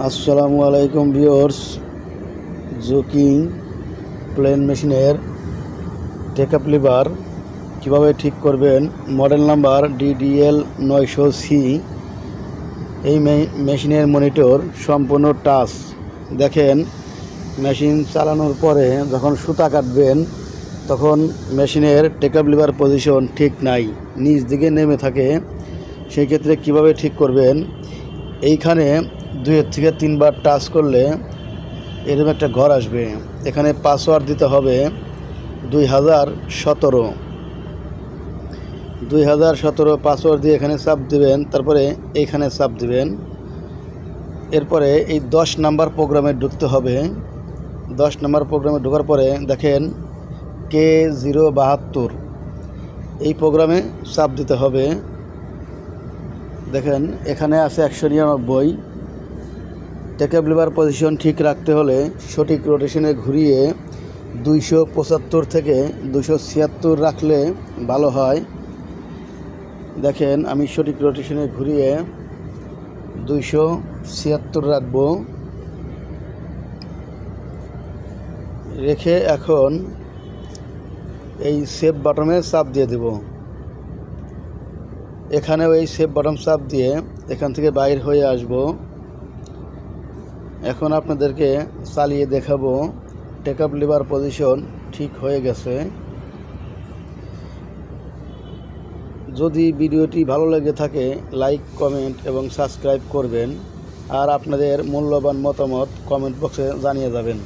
আসসালামু আলাইকুম ভিউয়ার্স। জুকিং প্লেন মেশিনের টেকআপ লিভার কীভাবে ঠিক করবেন? মডেল নাম্বার ডিডিএল নয়শো সি। এই মেশিনের মনিটর সম্পূর্ণ টাচ। দেখেন, মেশিন চালানোর পরে যখন সুতা কাটবেন, তখন মেশিনের টেকআপ লিভার পজিশন ঠিক নাই, নিচ দিকে নেমে থাকে। সেই ক্ষেত্রে কীভাবে ঠিক করবেন? এইখানে দুইয়ের থেকে তিনবার টাচ করলে এরকম একটা ঘর আসবে। এখানে পাসওয়ার্ড দিতে হবে দুই হাজার সতেরো। দুই হাজার সতেরো পাসওয়ার্ড দিয়ে এখানে চাপ দিবেন, তারপরে এইখানে চাপ দিবেন। এরপরে এই দশ নাম্বার প্রোগ্রামে ঢুকতে হবে। দশ নাম্বার প্রোগ্রামে ঢোকার পরে দেখেন কে জিরো বাহাত্তর। এই প্রোগ্রামে চাপ দিতে হবে। দেখেন এখানে আছে একশো নিরানব্বই। টেকআপ লিভার পজিশন ঠিক রাখতে হলে সঠিক রোটেশনে ঘুরিয়ে দুইশো পঁচাত্তর থেকে দুশো ছিয়াত্তর রাখলে ভালো হয়। দেখেন, আমি সঠিক রোটেশনে ঘুরিয়ে দুইশো ছিয়াত্তর রাখব। রেখে এখন এই সেভ বাটনে চাপ দিয়ে দেব। এখানেও এই সেভ বাটন চাপ দিয়ে এখান থেকে বাইর হয়ে আসব। এখন আপনাদেরকে চালিয়ে দেখাবো টেক আপ লিভার পজিশন ঠিক হয়ে গেছে। যদি ভিডিওটি ভালো লেগে থাকে লাইক কমেন্ট এবং সাবস্ক্রাইব করবেন, আর আপনাদের মূল্যবান মতামত কমেন্ট বক্সে জানিয়ে যাবেন।